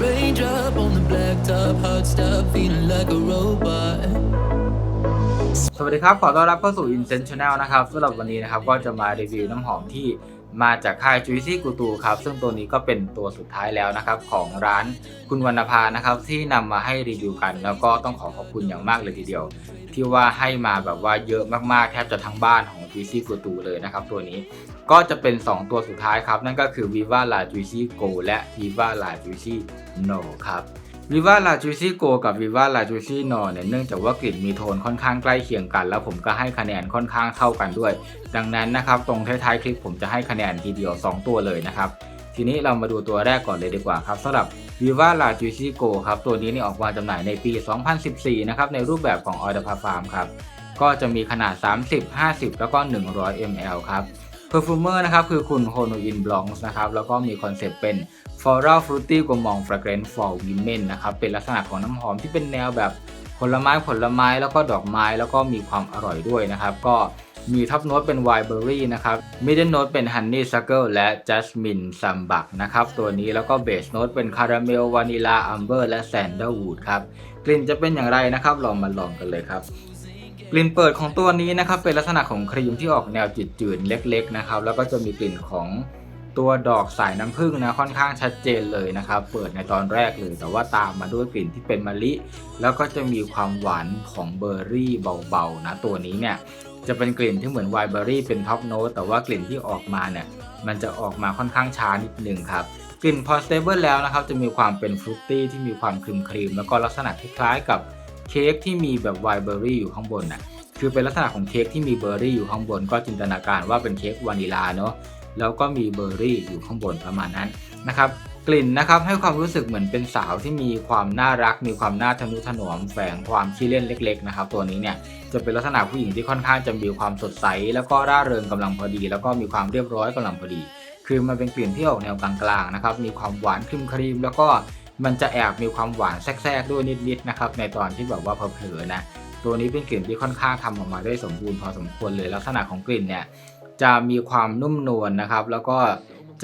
Raindrop on the blacktop, hot stuff, feeling like a robot. สวัสดีครับ ขอต้อนรับเข้าสู่ Incent Channel นะครับสำหรับวันนี้นะครับ ก็จะมารีวิวน้ำหอมที่มาจากค่าย Juicy g u t u ครับ ซึ่งตัวนี้ก็เป็นตัวสุดท้ายแล้วนะครับ ของร้านคุณวรรณภานะครับ ที่นำมาให้รีวิวกัน แล้วก็ต้องขอขอบคุณอย่างมากเลยทีเดียว ที่ว่าให้มาแบบว่าเยอะมากๆ แทบจะทั้งบ้านของ Juicy g u t u เลยนะครับตัวนี้ก็จะเป็น 2 ตัวสุดท้ายครับ นั่นก็คือ Viva La Juicy Go และ Viva La Juicy No ครับ Viva La Juicy Go กับ Viva La Juicy No เนี่ยเนื่องจากว่ากลิ่นมีโทนค่อนข้างใกล้เคียงกัน แล้วผมก็ให้คะแนนค่อนข้างเท่ากันด้วย ดังนั้นนะครับตรงท้ายๆคลิปผมจะให้คะแนนทีเดียว 2 ตัวเลยนะครับทีนี้เรามาดูตัวแรกก่อนเลยดีกว่าครับสำหรับ Viva La Juicy Go ครับตัวนี้นี่ออกมาจำหน่ายในปี 2014 นะครับในรูปแบบของ o i d a p a Farm ครับ ก็จะมีขนาด 30 50 แล้วก็ 100 ml ครับ Perfumer นะครับคือคุณโฮโนอินบลองส์นะครับแล้วก็มีคอนเซปต์เป็น Floral Fruity g o m o n Fragrance for Women นะครับเป็นลักษณะของน้ำหอมที่เป็นแนวแบบผลไม้ผลไม้แล้วก็ดอกไม้แล้วก็มีความอร่อยด้วยนะครับ ก็มีท็อปโน้ตเป็นไวเบอรี่นะครับมิดเดิลโน้ตเป็นฮันนี่ซักเกิลและจัสมินซัมบักนะครับตัวนี้แล้วก็เบสโน้ตเป็นคาราเมลวานิลาอัมเบอร์และแซนเดลวูดครับกลิ่นจะเป็นอย่างไรนะครับลองมาลองกันเลยครับ กลิ่นเปิดของตัวนี้นะครับเป็นลักษณะของครีมที่ออกแนวจืดๆเล็กๆนะครับแล้วก็จะมีกลิ่นของตัวดอกสายน้ำผึ้งนะค่อนข้างชัดเจนเลยนะครับเปิดในตอนแรกเลยแต่ว่าตามมาด้วยกลิ่นที่เป็นมะลิ แล้วก็จะมีความหวานของเบอร์รี่เบาๆนะตัวนี้เนี่ยจะเป็นกลิ่นที่เหมือนไวเบอร์รี่เป็นท็อปโน้ตแต่ว่ากลิ่นที่ออกมาเนี่ยมันจะออกมาค่อนข้างช้านิดนึงครับกลิ่นพอสเตเบิลแล้วนะครับจะมีความเป็นฟรุตตี้ที่มีความครีมครีมๆแล้วก็ลักษณะคล้ายๆกับ เค้กที่มีแบบไวน์เบอร์รี่อยู่ข้างบนน่ะคือเป็นลักษณะของเค้กที่มีเบอร์รี่อยู่ข้างบน ก็จินตนาการว่าเป็นเค้กวานิลาเนาะแล้วก็มีเบอร์รี่อยู่ข้างบนประมาณนั้นนะครับกลิ่นนะครับให้ความรู้สึกเหมือนเป็นสาวที่มีความน่ารัก มีความน่าทะนุถนอมแฝงความขี้เล่นเล็ก ๆ นะครับ ตัวนี้เนี่ยจะเป็นลักษณะผู้หญิงที่ค่อนข้างจะมีความสดใส แล้วก็ร่าเริงกำลังพอดี แล้วก็มีความเรียบร้อยกำลังพอดี คือมันเป็นกลิ่นที่ออกแนวกลางๆนะครับมีความหวานครีมครีมแล้วก็ มันจะแอบมีความหวานแทรกๆด้วยนิดๆนะครับในตอนที่แบบว่าเผลอๆนะตัวนี้เป็นกลิ่นที่ค่อนข้างทำออกมาได้สมบูรณ์พอสมควรเลยลักษณะของกลิ่นเนี่ยจะมีความนุ่มนวลนะครับ แล้วก็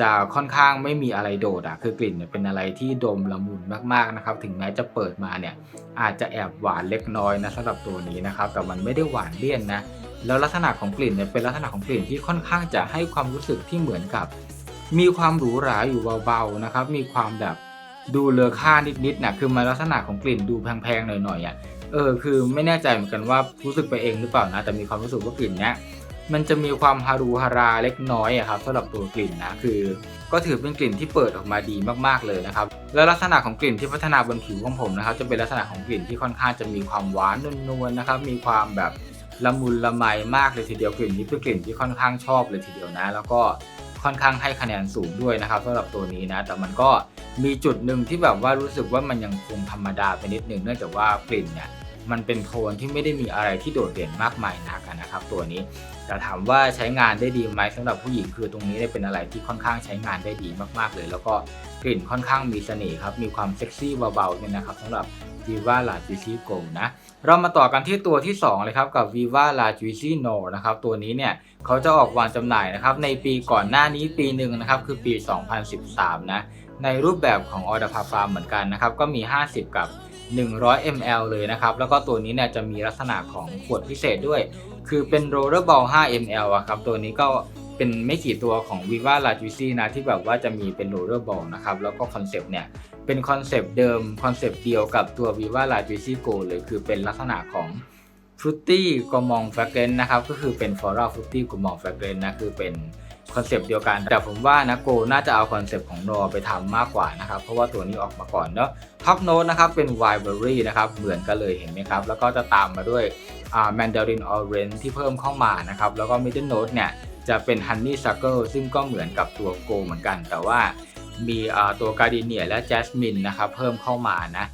จะค่อนข้างไม่มีอะไรโดดอะคือกลิ่นเนี่ยเป็นอะไรที่ดมละมุนมากๆนะครับ ถึงแม้จะเปิดมาเนี่ยอาจจะแอบหวานเล็กน้อยนะสำหรับตัวนี้นะครับ แต่มันไม่ได้หวานเลี่ยนนะแล้วลักษณะของกลิ่นเนี่ยเป็นลักษณะของกลิ่นที่ค่อนข้างจะให้ความรู้สึกที่เหมือนกับ มีความหรูหราอยู่เบาๆนะครับ มีความแบบ ดูเลอค่านิดๆนะคือมันลักษณะของกลิ่นดูแพงๆหน่อยๆอะเออคือไม่แน่ใจเหมือนกันว่ารู้สึกไปเองหรือเปล่านะ แต่มีความรู้สึกว่ากลิ่นเนี้ยมันจะมีความฮารูฮาราเล็กน้อยอะครับสำหรับตัวกลิ่นนะคือ ก็ถือเป็นกลิ่นที่เปิดออกมาดีมากๆเลยนะครับแล้วลักษณะของกลิ่นที่พัฒนาบนผิวของผมนะครับจะเป็นลักษณะของกลิ่นที่ค่อนข้างจะมีความหวานนวลๆนะครับมีความแบบละมุนละไมมากเลยทีเดียวกลิ่นนี้เป็นกลิ่นที่ค่อนข้างชอบเลยทีเดียวนะ แล้วก็ ค่อนข้างให้คะแนนสูงด้วยนะครับสำหรับตัวนี้นะ แต่มันก็มีจุดหนึ่งที่แบบว่ารู้สึกว่ามันยังคงธรรมดาไปนิดนึงเนื่องจากว่ากลิ่นเนี่ยมันเป็นโทนที่ไม่ได้มีอะไรที่โดดเด่นมากมายนักนะครับตัวนี้ แต่ถามว่าใช้งานได้ดีไหมสำหรับผู้หญิงคือตรงนี้เนี่ยเป็นอะไรที่ค่อนข้างใช้งานได้ดีมากๆเลย แล้วก็กลิ่นค่อนข้างมีเสน่ห์ครับ มีความเซ็กซี่เบาๆเนี่ยนะครับสำหรับ Viva La Juicy Go นะ เรามาต่อกันที่ตัวที่ 2 เลยครับ กับ Viva La Juicy No นะครับ ตัวนี้เนี่ยเขาจะออกวางจำหน่ายนะครับ ในปีก่อนหน้านี้ปีหนึ่งนะครับ คือปี 2013 นะ ในรูปแบบของ o r d a p a Farm เหมือนกันนะครับ ก็มี 50 กับ 100 ml เลยนะครับ แล้วก็ตัวนี้เนี่ยจะมีลักษณะของขวดพิเศษด้วย คือเป็น Rollerball 5 ml อะครับ ตัวนี้ก็เป็นไม่กี่ตัวของ Viva La Juicy นะที่แบบว่าจะมีเป็น Rollerball นะครับ แล้วก็คอนเซปต์เนี่ยเป็นคอนเซปต์เดิม คอนเซปต์เดียวกับตัว Viva La Juicy Go เลย คือเป็นลักษณะของ Fruity g o m o n Fragrance นะครับ ก็คือเป็น Floral Fruity g o m o n Fragrance นะ คือเป็น คอนเซปต์เดียวกัน แต่ผมว่านะโกน่าจะเอาคอนเซปต์ของรอไปทำมากกว่านะครับ เพราะว่าตัวนี้ออกมาก่อนเนาะท็อปโนตนะครับเป็นไวเบอรี่นะครับเหมือนกันเลยเห็นไหมครับ แล้วก็จะตามมาด้วยอ่าแมนดารินออเรนที่เพิ่มเข้ามานะครับ แล้วก็มิดเดิลโนตเนี่ยจะเป็นฮันนี่ซักเกิลซึ่งก็เหมือนกับตัวโกเหมือนกัน แต่ว่ามีอ่าตัวการ์ดิเนียและแจสมินนะครับเพิ่มเข้ามานะ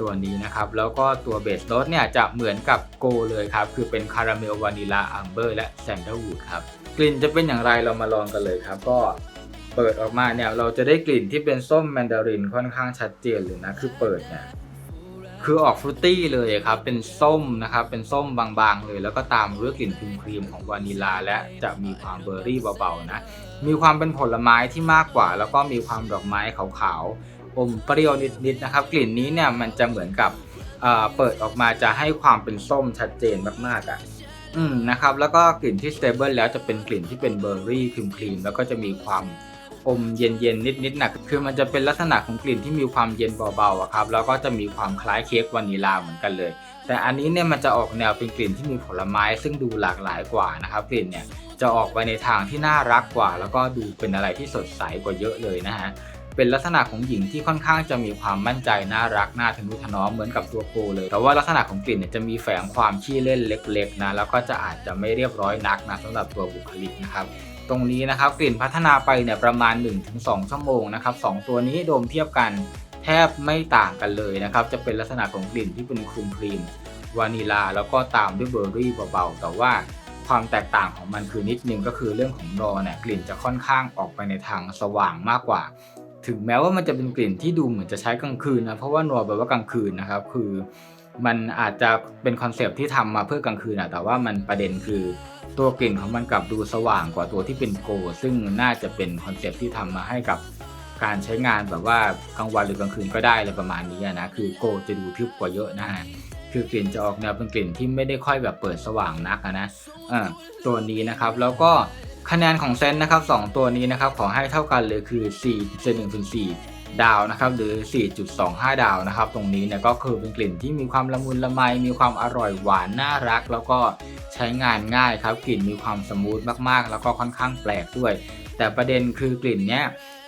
ตัวนี้นะครับ แล้วก็ตัวเบสโนตเนี่ยจะเหมือนกับโกเลยครับ คือเป็นคาราเมลวานิลาอัมเบอร์และแซนเดลวูดครับ กลิ่นจะเป็นอย่างไรเรามาลองกันเลยครับ ก็เปิดออกมาเนี่ยเราจะได้กลิ่นที่เป็นส้มแมนดารินค่อนข้างชัดเจนเลยนะคือเปิดเนี่ยคือออกฟรุตตี้เลยครับ เป็นส้มนะครับ เป็นส้มบางๆเลย แล้วก็ตามด้วยกลิ่นครีมของวานิลา และจะมีความเบอร์รี่เบาๆนะ มีความเป็นผลไม้ที่มากกว่า แล้วก็มีความดอกไม้ขาวๆ อมเปรี้ยวนิดๆนะครับ กลิ่นนี้เนี่ยมันจะเหมือนกับเเปิดออกมาจะให้ความเป็นส้มชัดเจนมากๆอะ อืมนะครับ แล้วก็กลิ่นที่สเตเบิลแล้วจะเป็นกลิ่นที่เป็นเบอร์รี่ครีมๆแล้วก็จะมีความอมเย็นๆนิดๆนะคือมันจะเป็นลักษณะของกลิ่นที่มีความเย็นเบาๆอะครับแล้วก็จะมีความคล้ายเค้กวานิลาเหมือนกันเลย แต่อันนี้เนี่ยมันจะออกแนวเป็นกลิ่นที่มีผลไม้ ซึ่งดูหลากหลายกว่านะครับกลิ่นเนี่ยจะออกไปในทางที่น่ารักกว่า แล้วก็ดูเป็นอะไรที่สดใสกว่าเยอะเลยนะฮะ เป็นลักษณะของหญิงที่ค่อนข้างจะมีความมั่นใจน่ารักน่าทะนุถนอมเหมือนกับตัวโกเลย แต่ว่าลักษณะของกลิ่นเนี่ยจะมีแฝงความขี้เล่นเล็กๆนะแล้วก็จะอาจจะไม่เรียบร้อยนักนะสำหรับตัวบุคลิกนะครับตรงนี้นะครับกลิ่นพัฒนาไปเนี่ยประมาณ 1-2 ชั่วโมงนะครับสองตัวนี้โดมเทียบกันแทบไม่ต่างกันเลยนะครับจะเป็นลักษณะของกลิ่นที่เป็นครีมครีมวานิลา แล้วก็ตามด้วยเบอร์รี่เบาๆ แต่ว่าความแตกต่างของมันคือนิดนึงก็คือเรื่องของนอเนี่ยกลิ่นจะค่อนข้างออกไปในทางสว่างมากกว่า ถึงแม้ว่ามันจะเป็นกลิ่นที่ดูเหมือนจะใช้กลางคืนนะเพราะว่านัวแปลว่ากลางคืนนะครับ คือมันอาจจะเป็นคอนเซปที่ทำมาเพื่อกลางคืนอะแต่ว่ามันประเด็นคือตัวกลิ่นของมันกลับดูสว่างกว่าตัวที่เป็นโก ซึ่งน่าจะเป็นคอนเซปที่ทำมาให้กับการใช้งานแบบว่ากลางวันหรือกลางคืนก็ได้อะไรประมาณนี้นะคือโกจะดูทึบกว่าเยอะนะฮะคือกลิ่นจะออกแนวเป็นกลิ่นที่ไม่ได้ค่อยแบบเปิดสว่างนักนะเออตัวนี้นะครับแล้วก็ คะแนนของเซนนะครับสองตัวนี้นะครับขอให้เท่ากันเลยคือ4เซนหนึ่งส่วนสี่ดาวนะครับหรือ 4.25 ดาวนะครับ ตรงนี้เนี่ยก็คือเป็นกลิ่นที่มีความละมุนละไม มีความอร่อยหวานน่ารัก แล้วก็ใช้งานง่ายครับกลิ่นมีความสมูทมากๆ แล้วก็ค่อนข้างแปลกด้วย แต่ประเด็นคือกลิ่นเนี้ย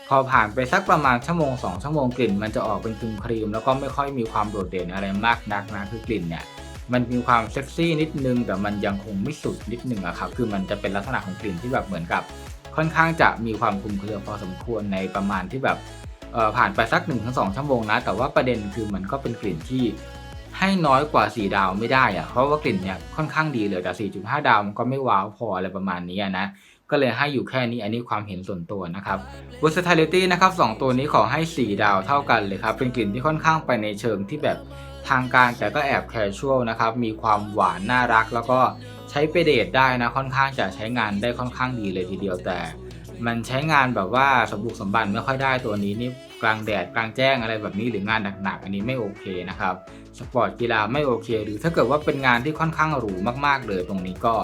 พอผ่านไปสักประมาณชั่วโมง2ชั่วโมงกลิ่น มันจะออกเป็นครีมแล้วก็ไม่ค่อยมีความโดดเด่นอะไรมากนักนะคือกลิ่นเนี่ย มันมีความเซ็กซี่นิดนึง แต่มันยังคงไม่สุดนิดนึงอะครับ คือมันจะเป็นลักษณะของกลิ่นที่แบบเหมือนกับ ค่อนข้างจะมีความคลุมเครือพอสมควรในประมาณที่แบบผ่านไปสัก1นถึงสชั่วโมงนะ แต่ว่าประเด็นคือมันก็เป็นกลิ่นที่ให้น้อยกว่า 4 ดาวไม่ได้อะเพราะว่ากลิ่นเนี่ยค่อนข้างดีเลยแต่ 4.5 ดาวมันก็ไม่ว้าวพออะไรประมาณนี้นะ ก็เลยให้อยู่แค่นี้อันนี้ความเห็นส่วนตัวนะครับ versatility นะครับสองตัวนี้ขอให้ 4 ดาวเท่ากันเลยครับ เป็นกลิ่นที่ค่อนข้างไปในเชิงที่แบบ ทางการแต่ก็แอบแคชชวลนะครับ มีความหวานน่ารัก แล้วก็ใช้ไปเดทได้นะ ค่อนข้างจะใช้งานได้ค่อนข้างดีเลยทีเดียวแต่ มันใช้งานแบบว่าสมบุกสมบันไม่ค่อยได้ตัวนี้นี่กลางแดดกลางแจ้งอะไรแบบนี้หรืองานหนักๆอันนี้ไม่โอเคนะครับสปอร์ตกีฬาไม่โอเค หรือถ้าเกิดว่าเป็นงานที่ค่อนข้างหรูมากๆเลยตรงนี้ก็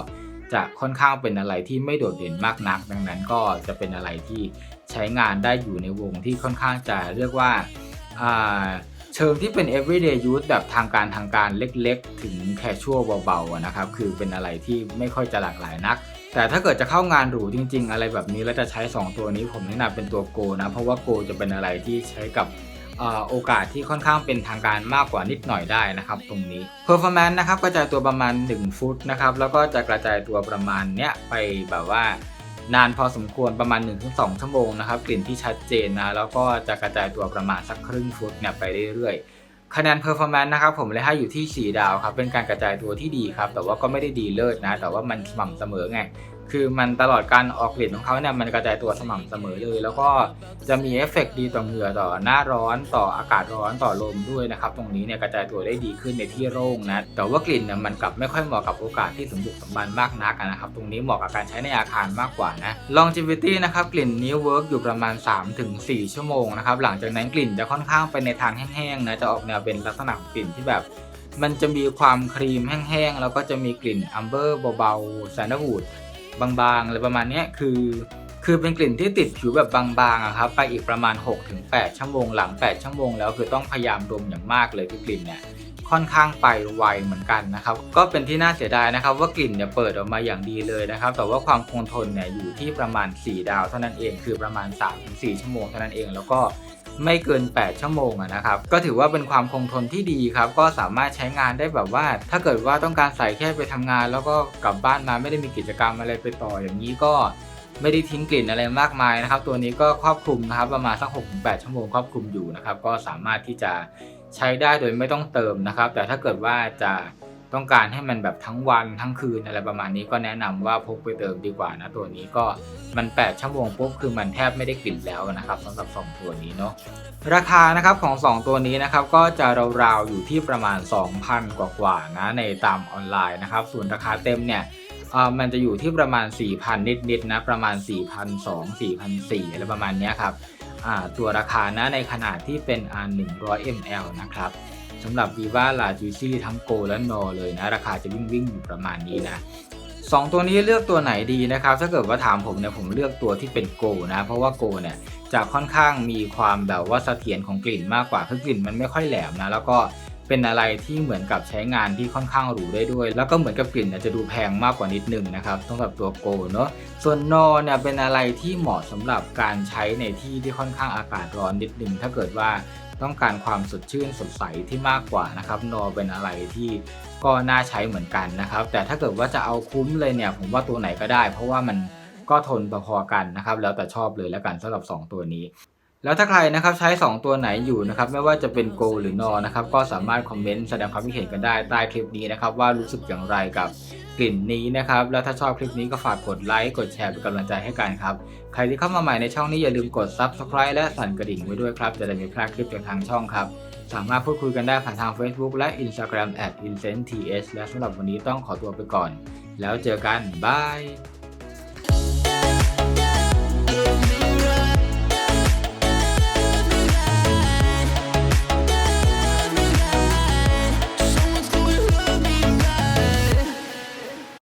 จะค่อนข้างเป็นอะไรที่ไม่โดดเด่นมากนัก ดังนั้นก็จะเป็นอะไรที่ใช้งานได้อยู่ในวงที่ค่อนข้างจะเรียกว่าอ่า เชิงที่เป็น everyday use แบบทางการทางการเล็กๆ ถึง casual เบาๆนะครับ คือเป็นอะไรที่ไม่ค่อยจะหลากหลายนัก แต่ถ้าเกิดจะเข้างานหรูจริง ๆ อะไรแบบนี้แล้วจะใช้ 2 ตัวนี้ผมแนะนำเป็นตัวโกนะ เพราะว่าโกจะเป็นอะไรที่ใช้กับโอกาสที่ค่อนข้างเป็นทางการมากกว่านิดหน่อยได้นะครับตรงนี้ performance นะครับกระจายตัวประมาณ 1 ฟุตนะครับแล้วก็จะกระจายตัวประมาณเนี้ยไปแบบว่า นานพอสมควรประมาณ 1-2 ชั่วโมงนะครับ กลิ่นที่ชัดเจนนะแล้วก็จะกระจายตัวประมาณสักครึ่งฟุตเนี่ยไปเรื่อยๆ คะแนน performance นะครับผมเลยให้อยู่ที่ 4 ดาวครับเป็นการกระจายตัวที่ดีครับแต่ว่าก็ไม่ได้ดีเลิศนะ แต่ว่ามันสม่ำเสมอไง คือมันตลอดการออกกลิ่นของเขาเนี่ยมันกระจายตัวสม่ำเสมอเลย แล้วก็จะมีเอฟเฟกต์ดีต่อเหงื่อต่อหน้าร้อนต่ออากาศร้อนต่อลมด้วยนะครับ ตรงนี้เนี่ยกระจายตัวได้ดีขึ้นในที่โล่งนะแต่ว่ากลิ่นเนี่ยมันกลับไม่ค่อยเหมาะกับโอกาสที่สมบุกสมบันมากนักนะครับ ตรงนี้เหมาะกับการใช้ในอาคารมากกว่านะ longevity นะครับกลิ่นนี้เวิร์กอยู่ประมาณ 3-4 ชั่วโมงนะครับหลังจากนั้นกลิ่นจะค่อนข้างไปในทางแห้งๆนะจะออกแนวเป็นลักษณะกลิ่นที่แบบมันจะมีความครีมแห้งๆ แล้วก็จะมีกลิ่นอัมเบอร์เบาๆแซนด์วูด บางๆอะไรประมาณนี้คือ คือเป็นกลิ่นที่ติดผิวแบบบางๆอะครับไปอีกประมาณ 6-8 ชั่วโมงหลัง 8 ชั่วโมงแล้วคือต้องพยายามดมอย่างมากเลยคือกลิ่นเนี่ยค่อนข้างไปไวเหมือนกันนะครับ ก็เป็นที่น่าเสียดายนะครับว่ากลิ่นเนี่ยเปิดออกมาอย่างดีเลยนะครับ แต่ว่าความคงทนเนี่ยอยู่ที่ประมาณ 4 ดาวเท่านั้นเอง คือประมาณ 3-4 ชั่วโมงเท่านั้นเอง แล้วก็ ไม่เกิน 8 ชั่วโมงนะครับ ก็ถือว่าเป็นความคงทนที่ดีครับ ก็สามารถใช้งานได้แบบว่า ถ้าเกิดว่าต้องการใส่แค่ไปทำงาน แล้วก็กลับบ้านมาไม่ได้มีกิจกรรมอะไรไปต่ออย่างนี้ก็ไม่ได้ทิ้งกลิ่นอะไรมากมายนะครับ ตัวนี้ก็ครอบคลุมนะครับประมาณสัก6-8ชั่วโมงครอบคลุมอยู่นะครับ ก็สามารถที่จะใช้ได้โดยไม่ต้องเติมนะครับ แต่ถ้าเกิดว่าจะ ต้องการให้มันแบบทั้งวันทั้งคืนอะไรประมาณนี้ก็แนะนำว่าพกไปเติมดีกว่านะตัวนี้ก็มัน 8 ชั่วโมงปุ๊บคือมันแทบไม่ได้กลิ่นแล้วนะครับสำหรับ 2 ตัวนี้เนาะราคานะครับของ 2 ตัวนี้นะครับก็จะราวๆอยู่ที่ประมาณ 2,000 กว่าๆนะในตามออนไลน์นะครับส่วนราคาเต็มเนี่ยมันจะอยู่ที่ประมาณ 4,000 นิดๆนะประมาณ 4,200 4,400อะไรประมาณนี้ครับตัวราคานะในขนาดที่เป็นอ่า100 ml นะครับ สำหรับ Viva La Juicy ทั้ง Go และ No เลยนะ ราคาจะวิ่งวิ่งอยู่ประมาณนี้นะสองตัวนี้เลือกตัวไหนดีนะครับ ถ้าเกิดว่าถามผมเนี่ยผมเลือกตัวที่เป็น Go นะ เพราะว่า Go เนี่ยจะค่อนข้างมีความแบบว่าเสถียรของกลิ่นมากกว่าคือกลิ่นมันไม่ค่อยแหลมนะ แล้วก็เป็นอะไรที่เหมือนกับใช้งานที่ค่อนข้างหรูได้ด้วย แล้วก็เหมือนกับกลิ่นจะดูแพงมากกว่านิดนึงนะครับสำหรับตัว Go เนอะส่วนนอเนี่ยเป็นอะไรที่เหมาะสำหรับการใช้ในที่ที่ค่อนข้างอากาศร้อนนิดนึงถ้าเกิดว่า ต้องการความสดชื่นสดใสที่มากกว่านะครับนอเป็นอะไรที่ก็น่าใช้เหมือนกันนะครับ แต่ถ้าเกิดว่าจะเอาคุ้มเลยเนี่ย ผมว่าตัวไหนก็ได้ เพราะว่ามันก็ทนพอๆกันนะครับ แล้วแต่ชอบเลยแล้วกันสำหรับ 2 ตัวนี้ แล้วถ้าใครนะครับใช้ 2 ตัวไหนอยู่นะครับไม่ว่าจะเป็น Go หรือ No นะครับก็สามารถคอมเมนต์แสดงความคิดเห็นกันได้ใต้คลิปนี้นะครับว่ารู้สึกอย่างไรกับกลิ่นนี้นะครับแล้วถ้าชอบคลิปนี้ก็ฝากกดไลค์กดแชร์เป็นกำลังใจให้กันครับใครที่เข้ามาใหม่ในช่องนี้อย่าลืมกด Subscribe และสั่นกระดิ่งไว้ด้วยครับจะได้ไม่พลาดคลิปจากทางช่องครับสามารถพูดคุยกันได้ผ่านทาง Facebook และ Instagram @incentth และสำหรับวันนี้ต้องขอตัวไปก่อน แล้วเจอกันบาย